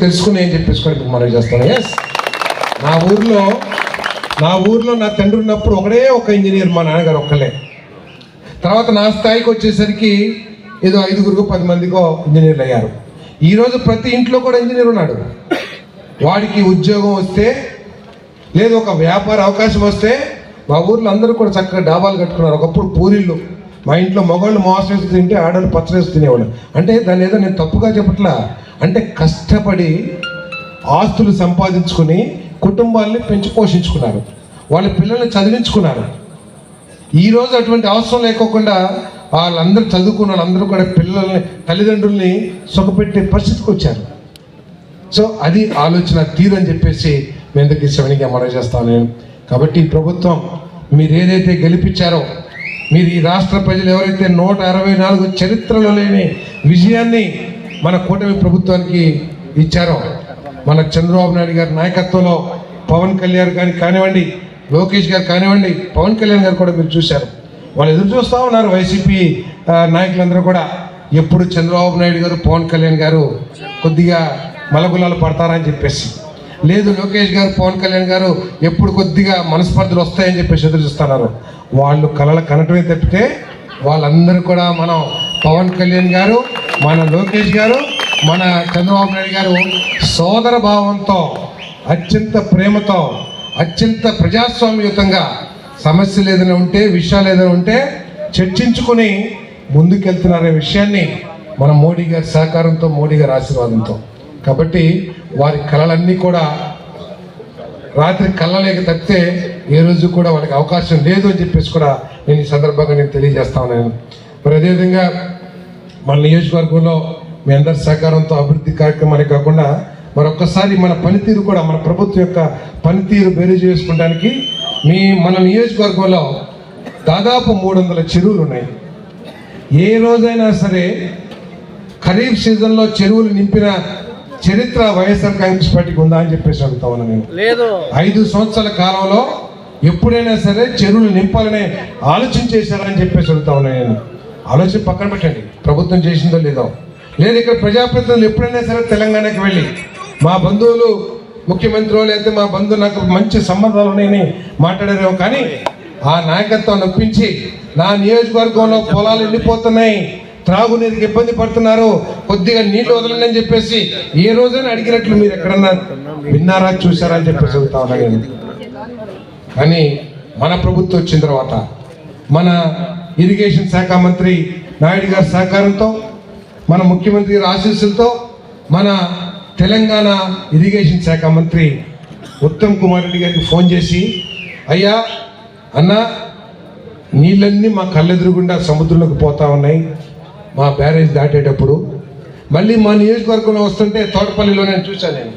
తెలుసుకుని ఏం చెప్పేసుకొని మీకు చేస్తాను. ఎస్ నా ఊర్లో నా ఊర్లో నా తండ్రి ఉన్నప్పుడు ఒకడే ఒక ఇంజనీర్ మా నాన్నగారు ఒక్కలే తర్వాత నా స్థాయికి వచ్చేసరికి ఏదో ఐదుగురికో పది మందికో ఇంజనీర్లు అయ్యారు. ఈరోజు ప్రతి ఇంట్లో కూడా ఇంజనీర్ ఉన్నాడు. వాడికి ఉద్యోగం వస్తే లేదు ఒక వ్యాపార అవకాశం వస్తే మా ఊర్లో అందరూ కూడా చక్కగా డాబాలు కట్టుకున్నారు. ఒకప్పుడు పూరిళ్ళు. మా ఇంట్లో మగవాళ్ళు మోసం తింటే ఆడవాళ్ళు పచ్చరేసి తినేవాళ్ళు. అంటే దాని ఏదో నేను తప్పుగా చెప్పట్లా? అంటే కష్టపడి ఆస్తులు సంపాదించుకుని కుటుంబాల్ని పెంచి పోషించుకున్నారు. వాళ్ళ పిల్లల్ని చదివించుకున్నారు. ఈ రోజు అటువంటి అవసరం లేకోకుండా వాళ్ళందరూ చదువుకున్న వాళ్ళందరూ కూడా పిల్లల్ని తల్లిదండ్రుల్ని సుఖపెట్టే పరిస్థితికి వచ్చారు. సో అది ఆలోచన తీరు అని చెప్పేసి మీ అందరికీ శ్రవణిగా మనం చేస్తాను నేను కాబట్టి ప్రభుత్వం మీరు ఏదైతే గెలిపించారో మీరు ఈ రాష్ట్ర ప్రజలు ఎవరైతే నూట అరవై నాలుగు చరిత్రలో లేని విజయాన్ని మన కూటమి ప్రభుత్వానికి ఇచ్చారో మన చంద్రబాబు నాయుడు గారి నాయకత్వంలో పవన్ కళ్యాణ్ గారి కానివ్వండి లోకేష్ గారు కానివ్వండి పవన్ కళ్యాణ్ గారు కూడా మీరు చూశారు. వాళ్ళు ఎదురు చూస్తూ ఉన్నారు వైసీపీ నాయకులందరూ కూడా. ఎప్పుడు చంద్రబాబు నాయుడు గారు పవన్ కళ్యాణ్ గారు కొద్దిగా మలగులాలు పడతారని చెప్పేసి. లేదు లోకేష్ గారు పవన్ కళ్యాణ్ గారు ఎప్పుడు కొద్దిగా మనస్పర్ధలు వస్తాయని చెప్పేసి ఎదురు చూస్తున్నారు. వాళ్ళు కళలు కనటమే తప్పితే వాళ్ళందరూ కూడా మనం పవన్ కళ్యాణ్ గారు మన లోకేష్ గారు మన చంద్రబాబు నాయుడు గారు సోదర భావంతో అత్యంత ప్రేమతో అత్యంత ప్రజాస్వామ్యయుతంగా సమస్యలు ఏదైనా ఉంటే విషయాలు ఏదైనా ఉంటే చర్చించుకొని ముందుకెళ్తున్నారనే విషయాన్ని మన మోడీ గారి సహకారంతో మోడీ గారి ఆశీర్వాదంతో. కాబట్టి వారి కళలన్నీ కూడా రాత్రి కళ్ళలేక తప్పితే ఏ రోజు కూడా వాళ్ళకి అవకాశం లేదు అని చెప్పేసి కూడా నేను ఈ సందర్భంగా నేను తెలియజేస్తా ఉన్నాను. మరి అదేవిధంగా మన నియోజకవర్గంలో మీ అందరి సహకారంతో అభివృద్ధి కార్యక్రమాలే కాకుండా మరొక్కసారి మన పనితీరు కూడా మన ప్రభుత్వం యొక్క పనితీరు బేరీజు చేసుకోవడానికి మీ మన నియోజకవర్గంలో దాదాపు మూడు వందల చెరువులు ఉన్నాయి. ఏ రోజైనా సరే ఖరీఫ్ సీజన్లో చెరువులు నింపిన చరిత్ర వైఎస్ఆర్ కాంగ్రెస్ పార్టీకి ఉందా అని చెప్పేసి అడుగుతా ఉన్నాను నేను. లేదు. ఐదు సంవత్సరాల కాలంలో ఎప్పుడైనా సరే చెరువులు నింపాలనే ఆలోచన చేశారని చెప్పేసి అడుగుతా ఉన్నాను నేను. ఆలోచన పక్కన పెట్టండి. ప్రభుత్వం చేసిందో లేదో. లేదు ఇక్కడ ప్రజాప్రతినిధులు ఎప్పుడైనా సరే తెలంగాణకి వెళ్ళి మా బంధువులు ముఖ్యమంత్రి లేకపోతే మా బంధువు నాకు మంచి సంబంధాలు ఉన్నాయని మాట్లాడారేమో కానీ ఆ నాయకత్వం ఒప్పించి నా నియోజకవర్గంలో పొలాలు ఎండిపోతున్నాయి. త్రాగునీరుకి ఇబ్బంది పడుతున్నారు కొద్దిగా నీళ్ళు వదలండి అని చెప్పేసి ఏ రోజైనా అడిగినట్లు మీరు ఎక్కడన్నా విన్నారా చూసారా అని చెప్పేసి అడుగుతా ఉన్నాను కానీ మన ప్రభుత్వం వచ్చిన తర్వాత మన ఇరిగేషన్ శాఖ మంత్రి నాయుడు గారి సహకారంతో మన ముఖ్యమంత్రి గారి ఆశీస్సులతో మన తెలంగాణ ఇరిగేషన్ శాఖ మంత్రి ఉత్తమ్ కుమార్ రెడ్డి గారికి ఫోన్ చేసి అయ్యా అన్న నీళ్ళన్నీ మా కళ్ళెదురుగుండా సముద్రంలోకి పోతా ఉన్నాయి. మా బ్యారేజ్ దాటేటప్పుడు మళ్ళీ మా నియోజకవర్గంలో వస్తుంటే తోటపల్లిలో నేను చూశాను నేను.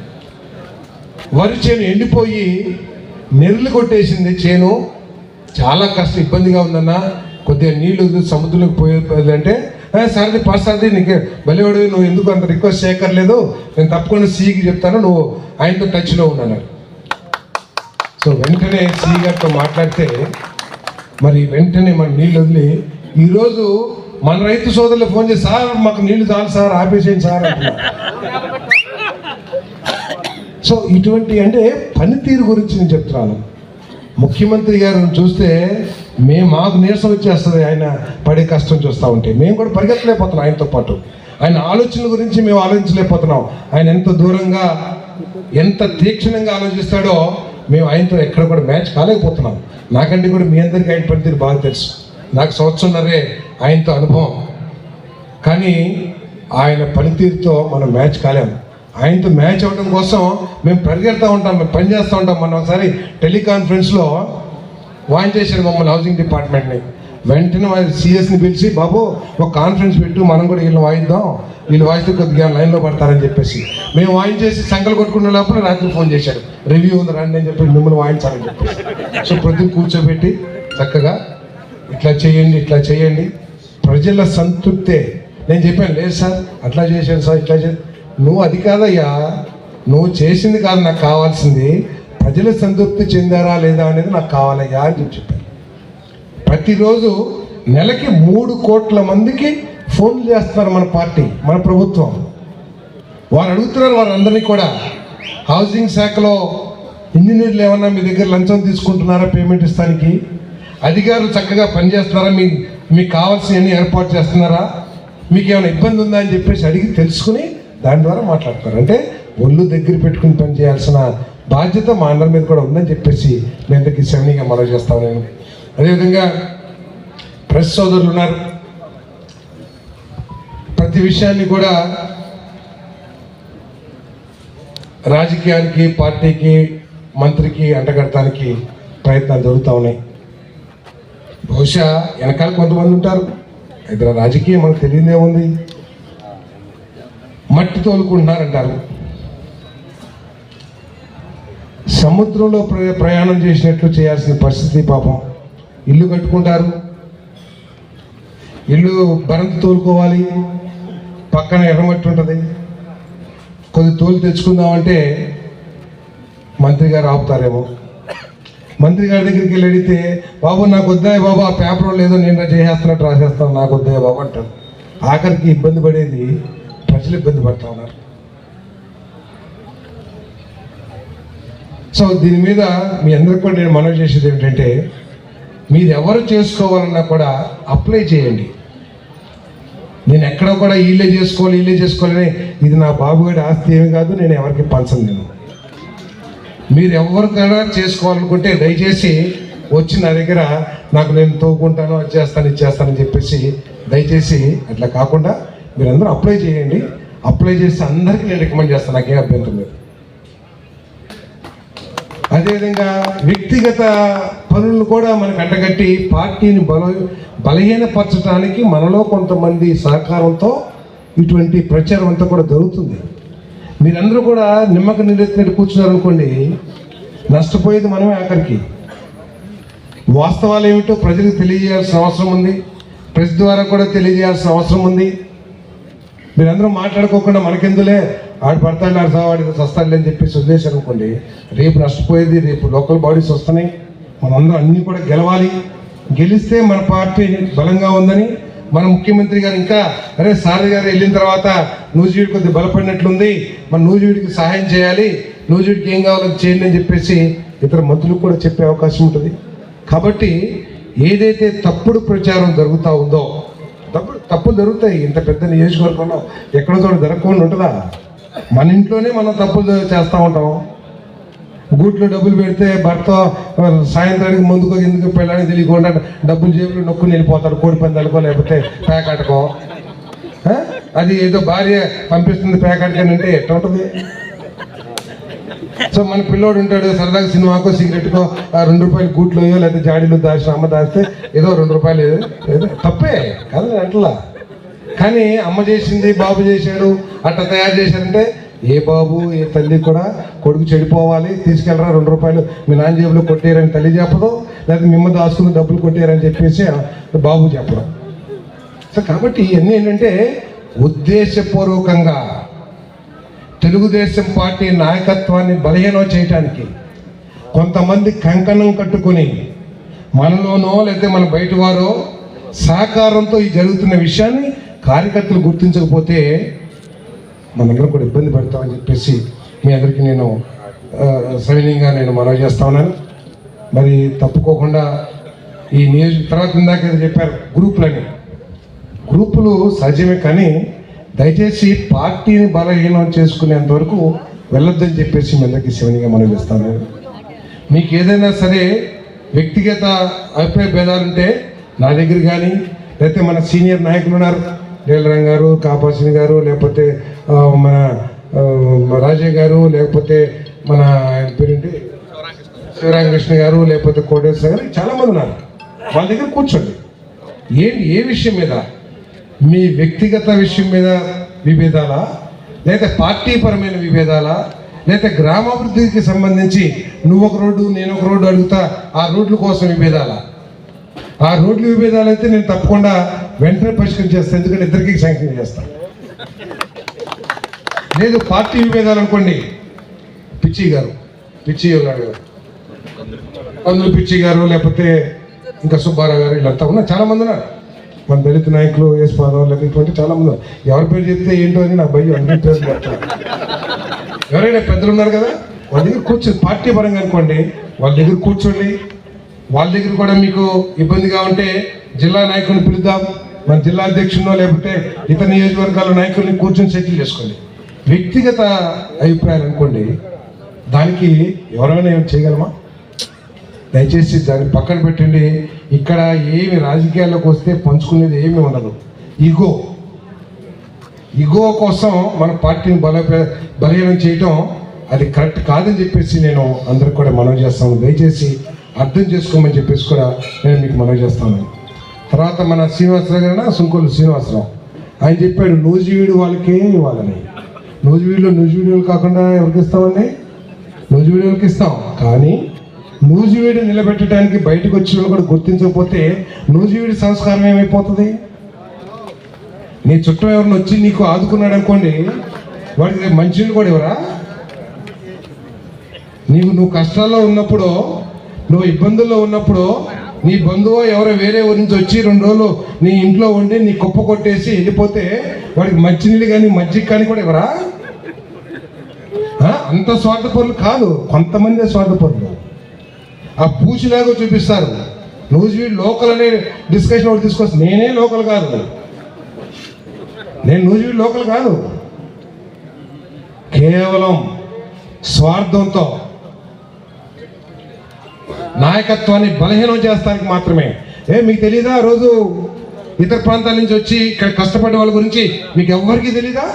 వరి చేను ఎండిపోయి నెర్లు కొట్టేసింది చేను. చాలా కష్టం ఇబ్బందిగా ఉందన్న. కొద్దిగా నీళ్ళు వదిలి సముద్రంలోకి పోయేదంటే సరది పాసాది నీకు బలివాడు నువ్వు ఎందుకు అంత రిక్వెస్ట్ చేయక్కర్లేదు. నేను తప్పకుండా సీకి చెప్తాను. నువ్వు ఆయనతో టచ్లో ఉన్నాను సో వెంటనే సీ గారితో మాట్లాడితే మరి వెంటనే మన నీళ్ళు వదిలి ఈరోజు మన రైతు సోదరులు ఫోన్ చేసి సార్ మాకు నీళ్ళు చాలు సార్ ఆపేసేయండి సార్. సో ఇటువంటి అంటే పనితీరు గురించి నేను చెప్తున్నాను. ముఖ్యమంత్రి గారిని చూస్తే మేము మాకు నీరసం వచ్చేస్తుంది ఆయన పడే కష్టం చూస్తూ ఉంటే. మేము కూడా పరిగెత్తలేకపోతున్నాం ఆయనతో పాటు. ఆయన ఆలోచనల గురించి మేము ఆలోచించలేకపోతున్నాం. ఆయన ఎంత దూరంగా ఎంత తీక్షణంగా ఆలోచిస్తాడో మేము ఆయనతో ఎక్కడ కూడా మ్యాచ్ కాలేకపోతున్నాం. నాకంటే కూడా మీ అందరికీ ఆయన పనితీరు బాగా తెలుసు. నాకు సంవత్సరంన్నరే ఆయనతో అనుభవం. కానీ ఆయన పనితీరుతో మనం మ్యాచ్ కాలేము ఆయనతో మ్యాచ్ అవ్వడం కోసం మేము పరిగెడతా ఉంటాం మేము పని చేస్తూ ఉంటాం. మనం ఒకసారి టెలికాన్ఫరెన్స్లో వాయిన్ చేశారు మమ్మల్ని హౌసింగ్ డిపార్ట్మెంట్ని. వెంటనే వారి సిఎస్ని పిలిచి బాబు ఒక కాన్ఫరెన్స్ పెట్టు మనం కూడా వీళ్ళు వాయిద్దాం. వీళ్ళు వాయిస్తే కొద్దిగా లైన్లో పడతారని చెప్పేసి. మేము వాయిన్ చేసి సంకలు కొట్టుకున్న లోపల రాత్రి ఫోన్ చేశాడు రివ్యూ ఉంది రండి అని చెప్పి మిమ్మల్ని వాయించాలని చెప్పేసి. సో ప్రతి కూర్చోబెట్టి చక్కగా ఇట్లా చేయండి ఇట్లా చేయండి ప్రజల సంతృప్తే. నేను చెప్పాను లేదు సార్ అట్లా చేశాను సార్ ఇట్లా చేశాను. నువ్వు అది కాదయ్యా నువ్వు చేసింది కాదు నాకు కావాల్సింది ప్రజల సంతృప్తి చెందారా లేదా అనేది నాకు కావాలయ్యా అని చెప్పాను. ప్రతిరోజు నెలకి మూడు కోట్ల మందికి ఫోన్లు చేస్తున్నారు మన పార్టీ మన ప్రభుత్వం. వారు అడుగుతున్నారు వారందరినీ కూడా హౌసింగ్ శాఖలో ఇంజనీర్లు ఏమన్నా మీ దగ్గర లంచం తీసుకుంటున్నారా పేమెంట్ ఇస్తానికి? అధికారులు చక్కగా పనిచేస్తున్నారా? మీ మీకు కావాల్సినవన్నీ ఏర్పాటు చేస్తున్నారా? మీకు ఏమైనా ఇబ్బంది ఉందా అని చెప్పేసి అడిగి తెలుసుకుని దాని ద్వారా మాట్లాడతారు. అంటే ఒళ్ళు దగ్గర పెట్టుకుని పని చేయాల్సిన బాధ్యత మా అందరి మీద కూడా ఉందని చెప్పేసి నేను ఇంతకీ సెవెనీగా మనం చేస్తాను నేను అదేవిధంగా ప్రెస్ సోదరులు ఉన్నారు. ప్రతి విషయాన్ని కూడా రాజకీయానికి పార్టీకి మంత్రికి అంటగడటానికి ప్రయత్నాలు జరుగుతూ ఉన్నాయి. బహుశా వెనకాల కొంతమంది ఉంటారు. ఇతర రాజకీయం మనకు తెలియదేముంది మట్టి తోలుకుంటున్నారంటారు. సముద్రంలో ప్రయాణం చేసినట్లు చేయాల్సిన పరిస్థితి పాపం. ఇల్లు కట్టుకుంటారు. ఇల్లు బరంత తోలుకోవాలి. పక్కన ఎర్రమట్టి ఉంటుంది. కొద్ది తోలు తెచ్చుకుందామంటే మంత్రి గారు ఆపుతారేమో. మంత్రి గారి దగ్గరికి వెళ్ళి అడిగితే బాబు నాకు వద్దాయి బాబు ఆ పేపర్ లేదో నేను చేసేస్తున్నట్టు రాసేస్తాను. నాకు వద్దాయి బాబు అంటారు. ఆఖరికి ఇబ్బంది పడేది ప్రజలు ఇబ్బంది పడతా ఉన్నారు. సో దీని మీద మీ అందరికి కూడా నేను మనవి చేసేది ఏమిటంటే మీరు ఎవరు చేసుకోవాలన్నా కూడా అప్లై చేయండి. నేను ఎక్కడ కూడా వీళ్ళే చేసుకోవాలి వీళ్ళే చేసుకోవాలని ఇది నా బాబుగాడి ఆస్తి ఏమి కాదు నేను ఎవరికి పంచను నేను. మీరు ఎవరికైనా చేసుకోవాలనుకుంటే దయచేసి వచ్చి నా దగ్గర నాకు నేను తోకుంటాను అది చేస్తాను ఇది చేస్తానని చెప్పేసి దయచేసి అట్లా కాకుండా మీరందరూ అప్లై చేయండి. అప్లై చేసి అందరికీ నేను రికమెండ్ చేస్తాను. నాకేం అభ్యంతరం లేదు. అదేవిధంగా వ్యక్తిగత పనులను కూడా మనకు అంటగట్టి పార్టీని బల బలహీనపరచడానికి మనలో కొంతమంది సహకారంతో ఇటువంటి ప్రచారం అంతా కూడా జరుగుతుంది. మీరందరూ కూడా నిమ్మక నిలెత్తినట్టు కూర్చున్నారనుకోండి నష్టపోయేది మనమే ఆఖరికి. వాస్తవాలు ఏమిటో ప్రజలకు తెలియజేయాల్సిన అవసరం ఉంది. ప్రెస్ ద్వారా కూడా తెలియజేయాల్సిన అవసరం ఉంది. మీరందరూ మాట్లాడుకోకుండా మనకెందులే? ఆడు పడతాడు ఆడు సావాడి వస్తాడులే అని చెప్పేసి ఉద్దేశం అనుకోండి రేపు నష్టపోయేది రేపు లోకల్ బాడీస్ వస్తున్నాయి. మనందరం అన్నీ కూడా గెలవాలి. గెలిస్తే మన పార్టీ బలంగా ఉందని మన ముఖ్యమంత్రి గారు ఇంకా అరే సారథి గారు వెళ్ళిన తర్వాత నూజివీడి కొద్దిగా బలపడినట్లుంది. మన నూజివీడికి సహాయం చేయాలి. నూజివీడికి ఏం కావాలో చేయండి అని చెప్పేసి ఇతర మంత్రులకు కూడా చెప్పే అవకాశం ఉంటుంది. కాబట్టి ఏదైతే తప్పుడు ప్రచారం జరుగుతూ ఉందో తప్పుడు తప్పులు జరుగుతాయి. ఇంత పెద్ద నియోజకవర్గంలో ఎక్కడో చోట జరగకుండా ఉంటుందా? మన ఇంట్లోనే మనం తప్పులు చేస్తూ ఉంటాం. గూట్లో డబ్బులు పెడితే భర్త సాయంత్రానికి ముందుకు ఎందుకు పెళ్ళానికి తెలియకుండా డబ్బులు జేబులు నొక్కుని వెళ్ళిపోతాడు కోడి పందాలకో లేకపోతే పేకాటకో అది ఏదో భార్య పంపిస్తుంది పేకాటకని అంటే ఎట్లా ఉంటుంది? సో మన పిల్లోడు ఉంటాడు సరదాగా సినిమాకో సిగరెట్కో ఆ రెండు రూపాయలు గూట్లోయో లేకపోతే జాడీలో దాచిన అమ్మ దాస్తే ఏదో రెండు రూపాయలు తప్పే కదా అట్లా. కానీ అమ్మ చేసింది బాబు చేశాడు అట్లా తయారు చేశారంటే ఏ బాబు ఏ తల్లి కూడా కొడుకు చెడిపోవాలి తీసుకెళ్ళరా రెండు రూపాయలు. మీ నాన్న జేబులో కొట్టేయరని తల్లి చెప్పదు లేదా మిమ్మల్ని దాచుకున్న డబ్బులు కొట్టేయరని చెప్పేసి బాబు చెప్పడం. సో కాబట్టి ఇవన్నీ ఏంటంటే ఉద్దేశపూర్వకంగా తెలుగుదేశం పార్టీ నాయకత్వాన్ని బలహీనం చేయటానికి కొంతమంది కంకణం కట్టుకొని మనలోనో లేకపోతే మన బయట వారో సహకారంతో ఈ జరుగుతున్న విషయాన్ని కార్యకర్తలు గుర్తించకపోతే మనందరం కూడా ఇబ్బంది పడతామని చెప్పేసి మీ అందరికీ నేను సవినీయంగా నేను మనవి చేస్తా ఉన్నాను. మరి తప్పుకోకుండా ఈ నియోజక తర్వాత ఇందాక చెప్పారు గ్రూపులని. గ్రూపులు సహజమే కానీ దయచేసి పార్టీని బలహీనం చేసుకునేంత వరకు వెళ్ళొద్దని చెప్పేసి మీ అందరికీ శివనిగా మనం చేస్తాను మీకు ఏదైనా సరే వ్యక్తిగత అభిప్రాయ భేదాలు ఉంటే నా దగ్గర కానీ లేకపోతే మన సీనియర్ నాయకులు ఉన్నారు నీలరంగ్ గారు కాపాసిని గారు లేకపోతే మన రాజే రాజయ్య గారు లేకపోతే మన పేరేంటి? శివరామకృష్ణ గారు లేకపోతే కోటేశ్వర గారు చాలామంది ఉన్నారు. వాళ్ళ దగ్గర కూర్చోండి. ఏంటి ఏ విషయం మీద? మీ వ్యక్తిగత విషయం మీద విభేదాలా? లేదా పార్టీ పరమైన విభేదాలా? లేదా గ్రామాభివృద్ధికి సంబంధించి నువ్వు ఒక రోడ్డు నేను ఒక రోడ్డు అడుగుతా ఆ రోడ్ల కోసం విభేదాలా? ఆ రోడ్ల విభేదాలు అయితే నేను తప్పకుండా వెంటనే పరిష్కరణ చేస్తాను ఎందుకంటే ఇద్దరికి శాంక్షన్ చేస్తాను లేదు పార్టీ విభేదాలు అనుకోండి. పిచ్చి గారు పిచ్చి గారు అందులో పిచ్చి గారు లేకపోతే ఇంకా సుబ్బారావు గారు వీళ్ళంతా ఉన్నారు. చాలా మంది ఉన్నారు. మన దళిత నాయకులు వేసుకోవడం లేకపోతే ఇటువంటి చాలా మంది ఉన్నారు. ఎవరి పేరు చెప్తే ఏంటో అని నా భయం అన్ని పేర్లు చెప్తాను. ఎవరైనా పెద్దలు ఉన్నారు కదా వాళ్ళ దగ్గర కూర్చొని పార్టీ పరంగా అనుకోండి వాళ్ళ దగ్గర కూర్చోండి వాళ్ళ దగ్గర కూడా మీకు ఇబ్బందిగా ఉంటే జిల్లా నాయకుడిని పిలుద్దాం. మన జిల్లా అధ్యక్షుడినో లేకపోతే ఇతర నియోజకవర్గాల నాయకుల్ని కూర్చొని సెటిల్ చేసుకోండి. వ్యక్తిగత అభిప్రాయాలు అనుకోండి దానికి ఎవరైనా ఏం చేయగలమా? దయచేసి దాన్ని పక్కన పెట్టండి. ఇక్కడ ఏమి రాజకీయాల్లోకి వస్తే పంచుకునేది ఏమి ఉండదు. ఈగో ఈగో కోసం మన పార్టీని బల బలహీనం చేయటం అది కరెక్ట్ కాదని చెప్పేసి నేను అందరికి కూడా మనవి చేస్తాను దయచేసి అర్థం చేసుకోమని చెప్పేసి కూడా నేను మీకు మనవి చేస్తాను. తర్వాత మన శ్రీనివాసరావు గారు సుంకోలు శ్రీనివాసరావు. ఆయన చెప్పాడు నూజివీడు వాళ్ళకే ఇవ్వాలని. నూజివీడులో నూజివీడులు కాకుండా ఎవరికి ఇస్తామండి? నూజివీడులకి ఇస్తాం. కానీ నూజివీడు నిలబెట్టడానికి బయటకు వచ్చిన వాళ్ళు కూడా గుర్తించకపోతే నూజివీడి సంస్కారం ఏమైపోతుంది? నీ చుట్టం ఎవరిని వచ్చి నీకు ఆదుకున్నాడు అనుకోండి వాడికి రేపు కూడా ఇవ్వరా? నీవు నువ్వు కష్టాల్లో ఉన్నప్పుడు నువ్వు ఇబ్బందుల్లో ఉన్నప్పుడు నీ బంధువు ఎవరో వేరే ఊరి నుంచి వచ్చి రెండు రోజులు నీ ఇంట్లో ఉండి నీ కుప్ప కొట్టేసి వెళ్ళిపోతే వాడికి మంచినీళ్ళు కానీ మజ్జిగ కానీ కూడా ఇవ్వరా? అంత స్వార్థపరులు కాదు. కొంతమంది స్వార్థపరులు. ఆ పూచిలాగా చూపిస్తారు. నువ్వు లోకల్ అనే డిస్కషన్ ఒకటి తీసుకొస్తా. నేనే లోకల్ కాదు. నేను నూజివీడు లోకల్ కాదు. కేవలం స్వార్థంతో నాయకత్వాన్ని బలహీనం చేస్తానికి మాత్రమే. ఏ మీకు తెలియదా ఆ రోజు ఇతర ప్రాంతాల నుంచి వచ్చి ఇక్కడ కష్టపడే వాళ్ళ గురించి? మీకు ఎవరికి తెలీదా?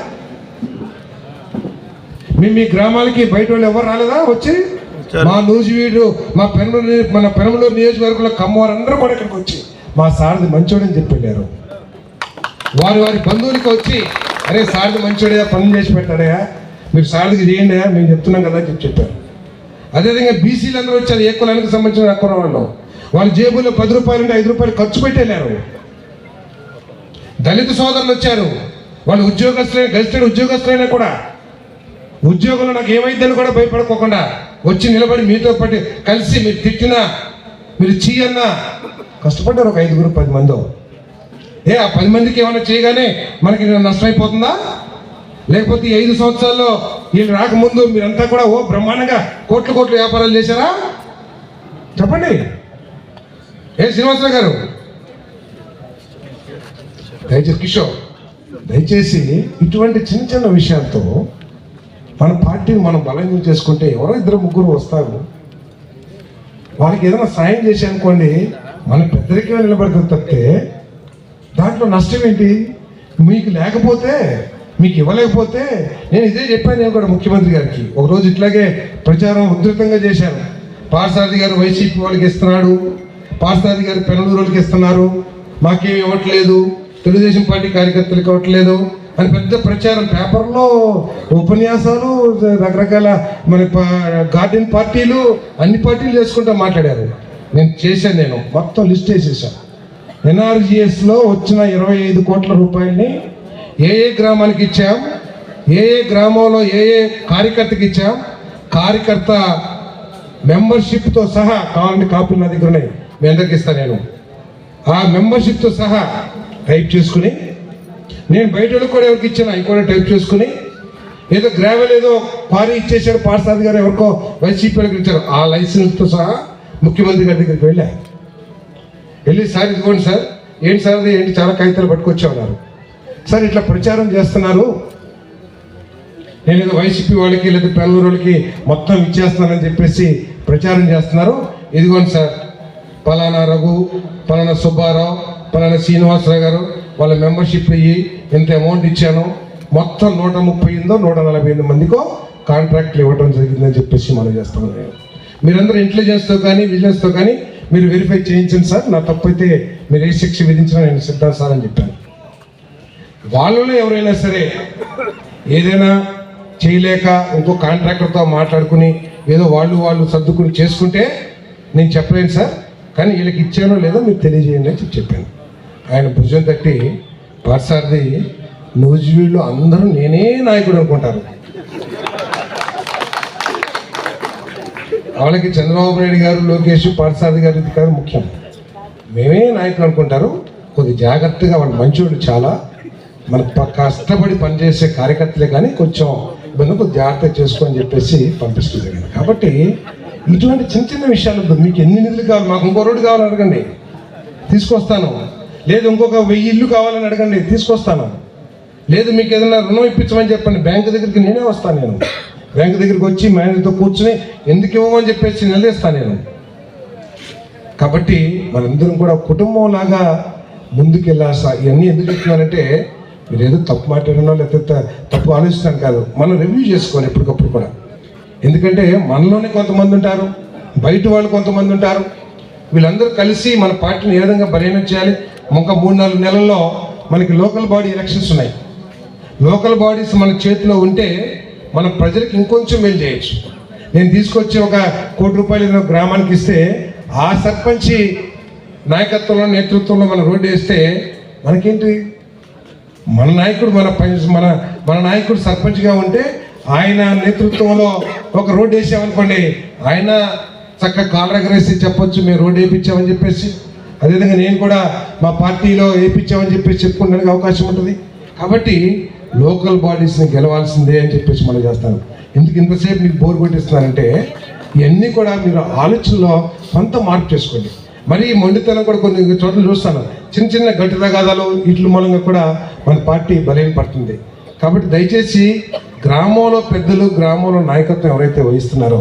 మీ మీ గ్రామాలకి బయట వాళ్ళు ఎవరు రాలేదా వచ్చి? మా నూజివీడు మా పెనమలూరు మన పెనమలూరు నియోజకవర్గంలో కమ్మవారు అందరూ కూడా ఇక్కడికి వచ్చి మా సారథి మంచోడని చెప్పి వెళ్ళారు. వారి వారి బంధువులకి వచ్చి అరే సారథి మంచోడే పనులు చేసి పెట్టాడయా మీరు సారథికి చేయండి మేము చెప్తున్నాం కదా అని చెప్పి చెప్పారు. అదేవిధంగా బీసీలు అందరూ వచ్చారు ఏ కులానికి సంబంధించిన అక్కున్న వాళ్ళు వాళ్ళ జేబులో పది రూపాయలు నుండి ఐదు రూపాయలు ఖర్చు పెట్టేలేరు దళిత సోదరులు వచ్చారు. వాళ్ళు ఉద్యోగస్తులైన గెలిచిన ఉద్యోగస్తులైనా కూడా. ఉద్యోగంలో నాకు ఏమైందని కూడా భయపడుకోకుండా వచ్చి నిలబడి మీతో పాటు కలిసి మీరు తిట్టినా మీరు చీయన్నా కష్టపడ్డారు ఒక ఐదుగురు పది మందో. ఏ ఆ పది మందికి ఏమైనా చేయగానే మనకి నష్టం అయిపోతుందా లేకపోతే ఐదు సంవత్సరాల్లో వీళ్ళు రాకముందు మీరంతా కూడా ఓ బ్రహ్మాండంగా కోట్ల కోట్ల వ్యాపారాలు చేశారా? చెప్పండి. ఏ శ్రీనివాసరావు గారు? దయచేసి కిషోర్ దయచేసి ఇటువంటి చిన్న చిన్న విషయాలతో మన పార్టీని మనం బలంగా చేసుకుంటే ఎవరో ఇద్దరు ముగ్గురు వస్తారు. వాళ్ళకి ఏదైనా సాయం చేసి అనుకోండి మన పెద్దరికే నిలబడతారు తప్పితే దాంట్లో నష్టం ఏంటి? మీకు లేకపోతే మీకు ఇవ్వలేకపోతే నేను ఇదే చెప్పాను నేను కూడా ముఖ్యమంత్రి గారికి. ఒకరోజు ఇట్లాగే ప్రచారం ఉధృతంగా చేశాను. పార్సారథి గారు వైసీపీ వాళ్ళకి ఇస్తున్నాడు. పార్సారథి గారు పెనలూరు వాళ్ళకి ఇస్తున్నారు. మాకేమి ఇవ్వట్లేదు. తెలుగుదేశం పార్టీ కార్యకర్తలకు ఇవ్వట్లేదు అని పెద్ద ప్రచారం. పేపర్లో ఉపన్యాసాలు రకరకాల మన పా- గార్డెన్ పార్టీలు అన్ని పార్టీలు చేసుకుంటూ మాట్లాడారు. నేను చేశాను నేను. మొత్తం లిస్ట్ వేసేసాను ఎన్ఆర్జిఎస్లో వచ్చిన ఇరవై ఐదు కోట్ల రూపాయల్ని ఏ ఏ గ్రామానికి ఇచ్చాం? ఏ ఏ గ్రామంలో ఏ ఏ కార్యకర్తకి ఇచ్చాం? కార్యకర్త మెంబర్షిప్తో సహా కావాలని కాపులు నా దగ్గర ఉన్నాయి. మీ అందరికి ఇస్తాను నేను. ఆ మెంబర్షిప్తో సహా టైప్ చేసుకుని నేను బయట కూడా ఎవరికి ఇచ్చాను అవి కూడా టైప్ చేసుకుని ఏదో గ్రావెల్ ఏదో పారి ఇచ్చేసాడు పార్సాద్ గారు ఎవరికో వైసీపీ వాళ్ళకి ఇచ్చారు ఆ లైసెన్స్తో సహా ముఖ్యమంత్రి గారి దగ్గరికి వెళ్ళా. వెళ్ళి సార్ ఇదిగోండి సార్ ఏంటి సార్ అది ఏంటి చాలా కాగితాలు పట్టుకొచ్చామన్నారు. సార్ ఇట్లా ప్రచారం చేస్తున్నారు. నేను ఏదో వైసీపీ వాళ్ళకి లేదా పెళ్ళూరు వాళ్ళకి మొత్తం ఇచ్చేస్తున్నానని చెప్పేసి ప్రచారం చేస్తున్నారు. ఇదిగోండి సార్ పలానా రఘు పలానా సుబ్బారావు పలానా శ్రీనివాసరావు గారు వాళ్ళ మెంబర్షిప్ అయ్యి ఎంత అమౌంట్ ఇచ్చాను. మొత్తం నూట ముప్పై ఎనిమిదో నూట నలభై ఎనిమిది మందికో కాంట్రాక్ట్లు ఇవ్వడం జరిగిందని చెప్పేసి మనం చేస్తాను నేను మీరందరూ ఇంటెలిజెన్స్తో కానీ విజిలెన్స్తో కానీ మీరు వెరిఫై చేయించండి సార్. నా తప్పైతే మీరు ఏ శిక్ష విధించినా నేను సిద్ధాంత సార్ అని చెప్పాను. వాళ్ళలో ఎవరైనా సరే ఏదైనా చేయలేక ఇంకో కాంట్రాక్టర్తో మాట్లాడుకుని ఏదో వాళ్ళు వాళ్ళు సర్దుకుని చేసుకుంటే నేను చెప్పలేను సార్. కానీ వీళ్ళకి ఇచ్చానో లేదో మీరు తెలియజేయండి అని చెప్పాను. ఆయన భుజం తట్టి పార్సారథి నూజివీళ్ళు అందరూ నేనే నాయకుడు అనుకుంటారు. వాళ్ళకి చంద్రబాబు నాయుడు గారు లోకేష్ పార్సారథి గారు ఇది కాదు ముఖ్యం. మేమే నాయకులు అనుకుంటారు. కొద్ది జాగ్రత్తగా వాళ్ళు మంచోడు చాలా. మన కష్టపడి పనిచేసే కార్యకర్తలే కానీ కొంచెం ఇబ్బందుకు కొద్ది జాగ్రత్త చేసుకోని చెప్పేసి పంపిస్తుంది జరిగింది కాబట్టి ఇటువంటి చిన్న చిన్న విషయాలు మీకు ఎన్ని నిధులు కావాలి? మాకు ఇంకో రోడ్డు కావాలని అడగండి. తీసుకొస్తాను. లేదు ఇంకొక వెయ్యి ఇల్లు కావాలని అడగండి. తీసుకొస్తాను. లేదు మీకు ఏదైనా రుణం ఇప్పించమని చెప్పండి. బ్యాంకు దగ్గరికి నేనే వస్తాను నేను. బ్యాంకు దగ్గరికి వచ్చి మేనేజర్తో కూర్చుని ఎందుకు ఇవ్వమని చెప్పేసి నిలదీస్తాను నేను. కాబట్టి మనందరం కూడా కుటుంబం లాగా ఇవన్నీ ఎందుకు చెప్తున్నానంటే మీరు ఏదో తప్పు మాట్లాడినో లేకపోతే తప్పు ఆలోచిస్తాను కాదు. మనం రివ్యూ చేసుకోవాలి ఎప్పటికప్పుడు కూడా. ఎందుకంటే మనలోనే కొంతమంది ఉంటారు బయట వాళ్ళు కొంతమంది ఉంటారు. వీళ్ళందరూ కలిసి మన పార్టీని ఏ విధంగా బలహీనం చేయాలి? ఇంకా మూడు నాలుగు నెలల్లో మనకి లోకల్ బాడీ ఎలక్షన్స్ ఉన్నాయి. లోకల్ బాడీస్ మన చేతిలో ఉంటే మన ప్రజలకు ఇంకొంచెం మేలు చేయొచ్చు. నేను తీసుకొచ్చి ఒక కోటి రూపాయలు గ్రామానికి ఇస్తే ఆ సర్పంచి నాయకత్వంలో నేతృత్వంలో మనం రోడ్డు వేస్తే మనకేంటి? మన నాయకుడు మన మన మన నాయకుడు సర్పంచ్గా ఉంటే ఆయన నేతృత్వంలో ఒక రోడ్డు వేసామనుకోండి ఆయన చక్కగా కాలర్ ఎగరేసి చెప్పొచ్చు మేము రోడ్డు వేయించామని చెప్పేసి. అదేవిధంగా నేను కూడా మా పార్టీలో వేయించామని చెప్పేసి చెప్పుకోవడానికి అవకాశం ఉంటుంది. కాబట్టి లోకల్ బాడీస్ని గెలవాల్సిందే అని చెప్పేసి మనం చేస్తాను. ఎందుకు ఇంతసేపు మీకు బోర్ కొట్టిస్తున్నానంటే ఇవన్నీ కూడా మీరు ఆలోచనలో కొంత మార్పు చేసుకోండి. మరీ మొండితనం కూడా కొన్ని చోట్ల చూస్తాను. చిన్న చిన్న గట్టి తగాదాలు ఇట్ల మూలంగా కూడా మన పార్టీ బలహీనపడుతుంది కాబట్టి దయచేసి గ్రామంలో పెద్దలు గ్రామంలో నాయకత్వం ఎవరైతే వహిస్తున్నారో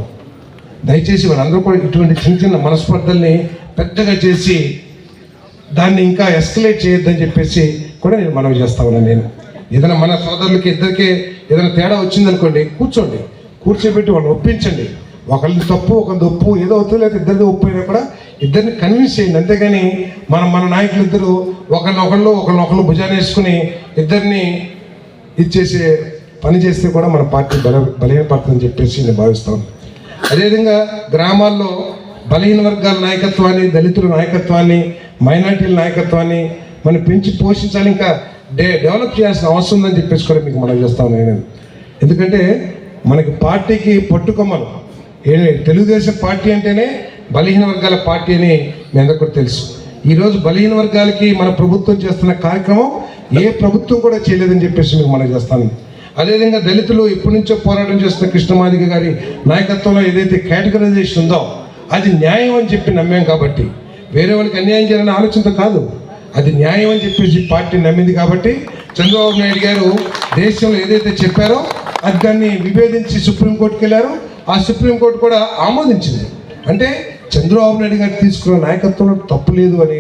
దయచేసి వాళ్ళందరూ కూడా ఇటువంటి చిన్న చిన్న మనస్పర్ధల్ని పెద్దగా చేసి దాన్ని ఇంకా ఎస్కలేట్ చేయొద్దని చెప్పేసి కూడా నేను మనవి చేస్తా ఉన్నాను నేను. ఏదైనా మన సోదరులకి ఇద్దరికే ఏదైనా తేడా వచ్చిందనుకోండి కూర్చోండి. కూర్చోబెట్టి వాళ్ళని ఒప్పించండి. ఒకరిని తప్పు ఒకరిది ఒప్పు ఏదో అవుతుంది లేదా ఇద్దరిది ఒప్పు అయినా కూడా ఇద్దరిని కన్విన్స్ చేయండి. అంతేగాని మనం మన నాయకులు ఒకరినొకళ్ళు ఒకరినొకళ్ళు భుజాన్ని వేసుకుని ఇద్దరిని ఇచ్చేసే పని చేస్తే కూడా మన పార్టీ బల బలహీనపడుతుందని చెప్పేసి నేను భావిస్తాను అదేవిధంగా గ్రామాల్లో బలహీన వర్గాల నాయకత్వాన్ని దళితుల నాయకత్వాన్ని మైనార్టీల నాయకత్వాన్ని మనం పెంచి పోషించాలి. ఇంకా డే డెవలప్ చేయాల్సిన అవసరం ఉందని చెప్పేసి కూడా మీకు మనం చేస్తాను నేను. ఎందుకంటే మనకి పార్టీకి పట్టుకొమ్మలు. ఏ తెలుగుదేశం పార్టీ అంటేనే బలహీన వర్గాల పార్టీ అని మీ అందరికీ కూడా తెలుసు. ఈరోజు బలహీన వర్గాలకి మన ప్రభుత్వం చేస్తున్న కార్యక్రమం ఏ ప్రభుత్వం కూడా చేయలేదని చెప్పేసి మీకు మనం చేస్తాను. అదేవిధంగా దళితులు ఎప్పటి నుంచో పోరాటం చేస్తున్న కృష్ణమాదిక గారి నాయకత్వంలో ఏదైతే కేటగరైజేషన్ ఉందో అది న్యాయం అని చెప్పి నమ్మాం కాబట్టి వేరే వాళ్ళకి అన్యాయం చేయాలనే ఆలోచనతో కాదు. అది న్యాయం అని చెప్పేసి పార్టీ నమ్మింది కాబట్టి చంద్రబాబు నాయుడు గారు దేశంలో ఏదైతే చెప్పారో అది దాన్ని విభేదించి సుప్రీంకోర్టుకి వెళ్ళారు. ఆ సుప్రీంకోర్టు కూడా ఆమోదించింది. అంటే చంద్రబాబు నాయుడు గారు తీసుకున్న నాయకత్వంలో తప్పు లేదు అని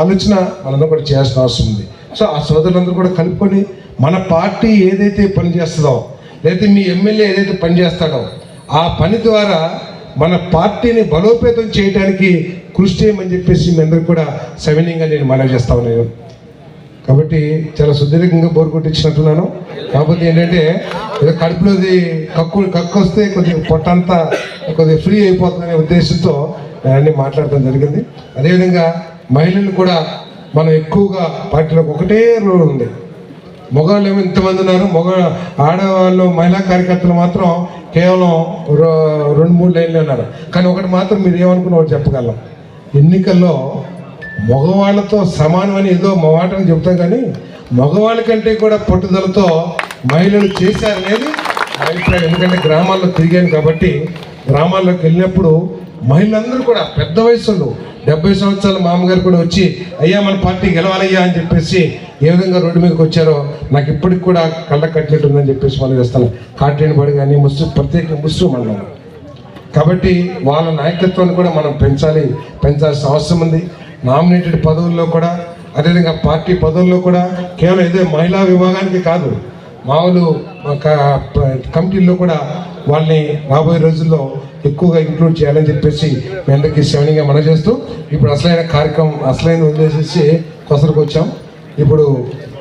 ఆలోచన మనందరం కూడా చేయాల్సిన అవసరం ఉంది. సో ఆ సోదరులందరూ కూడా కలుపుకొని మన పార్టీ ఏదైతే పని చేస్తుందో మీ ఎమ్మెల్యే ఏదైతే పని చేస్తాడో ఆ పని ద్వారా మన పార్టీని బలోపేతం చేయడానికి కృషి చేయమని చెప్పేసి మీ అందరికీ కూడా సవినీయంగా నేను మనవి చేస్తా ఉన్నాను. కాబట్టి చాలా సుదీర్ఘంగా బోర్ కొట్టించినట్టున్నాను. కాకపోతే ఏంటంటే ఏదో కడుపులోది కక్కు కక్కు వస్తే కొద్దిగా పొట్టంతా కొద్దిగా ఫ్రీ అయిపోతుందనే ఉద్దేశంతో నేను మాట్లాడటం జరిగింది. అదేవిధంగా మహిళలు కూడా మనం ఎక్కువగా పార్టీలకు ఒకటే రోల్ ఉంది. మగవాళ్ళు ఏమో ఇంతమంది ఉన్నారు. మగ ఆడవాళ్ళు మహిళా కార్యకర్తలు మాత్రం కేవలం రో- రెండు మూడు లైన్లు ఉన్నారు. కానీ ఒకటి మాత్రం మీరు ఏమనుకున్న ఒకటి చెప్పగలం. ఎన్నికల్లో మగవాళ్ళతో సమానమని ఏదో మవాటని చెప్తాం కానీ మగవాళ్ళ కంటే కూడా పట్టుదలతో మహిళలు చేశారనేది నా అభిప్రాయం ఎందుకంటే గ్రామాల్లో తిరిగాను కాబట్టి గ్రామాల్లోకి వెళ్ళినప్పుడు మహిళలందరూ కూడా పెద్ద వయసులో డెబ్బై సంవత్సరాల మామగారు కూడా వచ్చి అయ్యా మన పార్టీ గెలవాలయ్యా అని చెప్పేసి ఏ విధంగా రోడ్డు మీదకి వచ్చారో నాకు ఇప్పటికి కూడా కళ్ళ కట్టినట్టు ఉందని చెప్పేసి మనం చేస్తాను. కాట్రేని బడి కానీ ముస్లిం ప్రత్యేక ముస్లిం మండలం. కాబట్టి వాళ్ళ నాయకత్వాన్ని కూడా మనం పెంచాలి పెంచాల్సిన అవసరం ఉంది. నామినేటెడ్ పదవుల్లో కూడా అదేవిధంగా పార్టీ పదవుల్లో కూడా కేవలం ఇదే మహిళా విభాగానికి కాదు మామూలు కమిటీల్లో కూడా వాళ్ళని రాబోయే రోజుల్లో ఎక్కువగా ఇంక్లూడ్ చేయాలని చెప్పేసి మీ అందరికీ శ్రవణంగా మనం చేస్తూ ఇప్పుడు అసలైన కార్యక్రమం అసలైన వదిలేసేసి కొసరికి వచ్చాం. ఇప్పుడు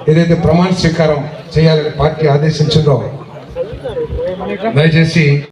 ఏదైతే ప్రమాణ స్వీకారం చేయాలని పార్టీ ఆదేశించిందో దయచేసి